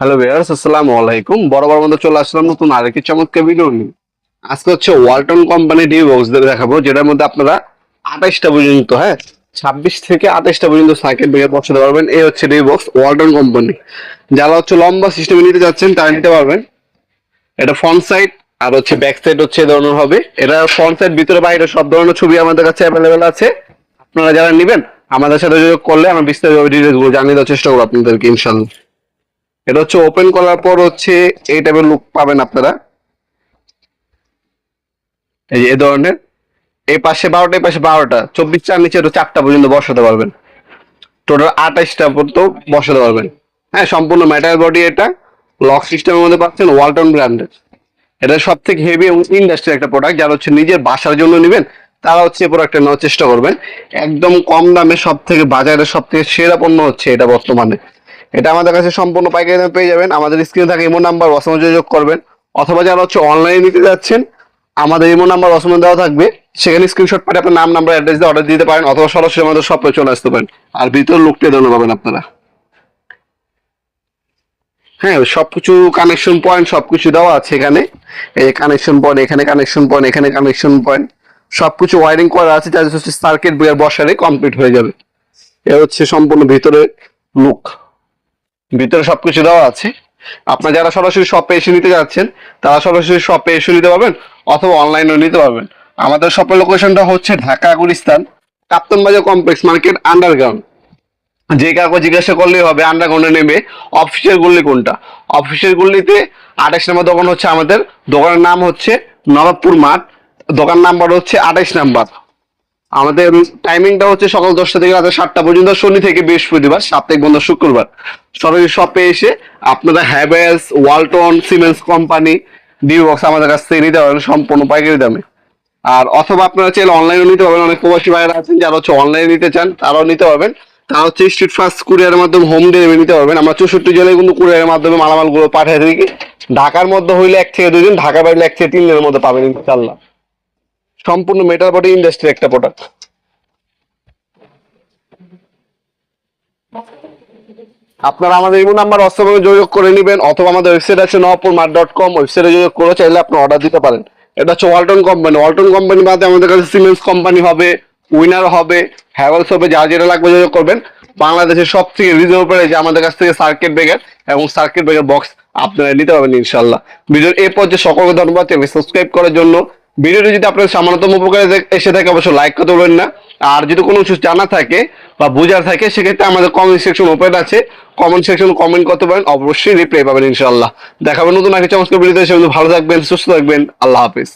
Hello viewers আসসালামু আলাইকুম। বরাবর মধ্যে চলে আসলাম নতুন আরেকটি চমৎকার ভিডিও নিয়ে। আজকে হচ্ছে ওয়ালটন কোম্পানি ডি বক্স দেখাবো, যেটার মধ্যে আপনারা আঠাইশটা পর্যন্ত হ্যাঁ ছাব্বিশ থেকে আঠাইশটা পর্যন্ত সার্কিট ব্রেকার বসাতে পারবেন। এই হচ্ছে ডি বক্স ওয়ালটন কোম্পানি যারা হচ্ছে লম্বা সিস্টেমে নিতে যাচ্ছেন, তারা নিতে পারবেন। এটা ফ্রন্ট সাইড আর হচ্ছে ব্যাক সাইড হচ্ছে এ ধরনের হবে। এটা ফ্রন্ট সাইড ভিতরে, বাইরে সব ধরনের ছবি আমাদের কাছে অ্যাভেলেবেল আছে। আপনারা যারা নেবেন, আমাদের সাথে যোগাযোগ করলে আমরা বিস্তারিত ডিটেলসগুলো জানিয়ে দেওয়ার চেষ্টা করব আপনাদেরকে ইনশাল্লাহ এটা হচ্ছে ওপেন করার পর হচ্ছে এই টাইপের লুক পাবেন আপনারা। এই যে এ ধরনের। এই পাশে বারোটা, এই পাশে বারোটা। চব্বিশ চার নিচে চারটা পর্যন্ত বসাতে পারবেন। টোটাল আঠাইশটা পর্যন্ত বসাতে পারবেন। হ্যাঁ সম্পূর্ণ মেটাল বডি এটা। লক সিস্টেমের মধ্যে পাচ্ছেন ওয়ালটন ব্র্যান্ডের এটা সব থেকে হেভি এবং ইন্ডাস্ট্রি একটা প্রোডাক্ট যারা হচ্ছে নিজের বাসার জন্য নেবেন, তারা হচ্ছে এই প্রোডাক্টটা নেওয়ার চেষ্টা করবেন। একদম কম দামে সব থেকে বাজারে সব থেকে সেরা পণ্য হচ্ছে এটা বর্তমানে। এটা আমাদের কাছে সম্পূর্ণ পাইকারি দামে পেয়ে যাবেন। আমাদের স্ক্রিনে থাকে ইমো নাম্বার অসময় যোগাযোগ করবেন। অথবা যারা হচ্ছে অনলাইনে নিতে যাচ্ছেন, আমাদের ইমো নাম্বার অসময় দেওয়া থাকবে। সেখানে স্ক্রিনশট পাঠিয়ে আপনার নাম নাম্বার অ্যাড্রেস দিয়ে অর্ডার দিতে পারেন অথবা সরাসরি আমাদের শপে চলে আসতে পারেন। আর ভিতর লুকটা ধন্য পাবেন আপনারা। হ্যাঁ সবকিছু কানেকশন পয়েন্ট সবকিছু দেওয়া আছে এখানে। এই কানেকশন পয়েন্ট এখানে কানেকশন পয়েন্ট এখানে কানেকশন পয়েন্ট সবকিছু ওয়ারিং করা আছে যাতে হচ্ছে সার্কিট ব্রেকার বসারে কমপ্লিট হয়ে যাবে। এ হচ্ছে সম্পূর্ণ ভিতরে লুক ভিতরে সবকিছু দেওয়া আছে। আপনার যারা সরাসরি শপে এসে নিতে যাচ্ছেন, তারা সরাসরি শপে এসে নিতে পারবেন অথবা অনলাইনেও নিতে পারবেন। আমাদের শপের লোকেশনটা হচ্ছে ঢাকা গুলিস্তান, কাপ্তান বাজার কমপ্লেক্স মার্কেট আন্ডারগ্রাউন্ড যে কাউকে জিজ্ঞাসা করলেই হবে আন্ডারগ্রাউন্ডে নেমে অফিসের গুল্লি কোনটা? অফিসের গুল্লিতে আঠাশ নম্বর দোকান হচ্ছে আমাদের। দোকানের নাম হচ্ছে নবাবপুর মাঠ। দোকান নাম্বার হচ্ছে আঠাইশ নাম্বার। আমাদের টাইমিংটা হচ্ছে সকাল দশটা থেকে রাতে সাতটা পর্যন্ত শনি থেকে বৃহস্পতিবার, সাপ্তাহিক বন্ধ শুক্রবার। সরাসরি শপে এসে আপনারা Havells Walton Siemens company DB box আমাদের কাছ থেকে নিতে পারেন সম্পূর্ণ পাইকারি দামে। আর অথবা আপনারা চাইলে অনলাইনে নিতে পারবেন। অনেক প্রবাসী ভাইয়েরা আছেন যারা হচ্ছে অনলাইনে নিতে চান, তারাও নিতে পারবেন। তারা হচ্ছে স্ট্রিট ফাস্ট কুরিয়ারের মাধ্যমে হোম ডেলিভারি নিতে পারবেন। আমরা চৌষট্টি জেলায় কিন্তু কুরিয়ারের মাধ্যমে মালামালগুলো পাঠিয়ে থাকি। ঢাকার মধ্যে হইলে এক থেকে দুদিন ঢাকা বাইরে এক থেকে তিন দিনের মধ্যে পাবেন ইনশাল্লাহ সম্পূর্ণ মেটাল বডি ইন্ডাস্ট্রি একটা প্রোডাক্ট আপনারা আমাদের ইমো নাম্বার অস্তভাবে যোগাযোগ করে নেবেন, অথবা আমাদের ওয়েবসাইট আছে নপুর মার্ট ডট কম ওয়েবসাইটে যোগাযোগ করে চাইলে আপনি অর্ডার দিতে পারেন। এটা হচ্ছে ওয়ালটন কোম্পানি ওয়ালটন কোম্পানি বাদে আমাদের কাছে সিমেন্স কোম্পানি হবে উইনার হবে হ্যাভেলস হবে, যা যেটা লাগবে যোগাযোগ করবেন। বাংলাদেশের সব থেকে রিজনেবল প্রাইসে আমাদের কাছ থেকে সার্কিট ব্রেকার এবং সার্কিট ব্রেকার বক্স আপনারা নিতে পারবেন ইনশাল্লাহ ভিডিওর এই পর্যায়ে সকলকে ধন্যবাদ। সাবস্ক্রাইব করার জন্য ভিডিওটি যদি আপনার সামান্যতম উপকারে এসে থাকে, অবশ্যই লাইক করতে বলবেন না। আর যদি কোনো কিছু জানা থাকে বা বোঝার থাকে, সেক্ষেত্রে আমাদের কমেন্ট সেকশন ওপেন আছে। কমেন্ট সেকশন কমেন্ট করতে পারেন, অবশ্যই রিপ্লাই পাবেন ইনশাল্লাহ দেখাবেন নতুন আগে চমৎকার ভিডিওতে ভালো থাকবেন, সুস্থ থাকবেন, আল্লাহ হাফিজ।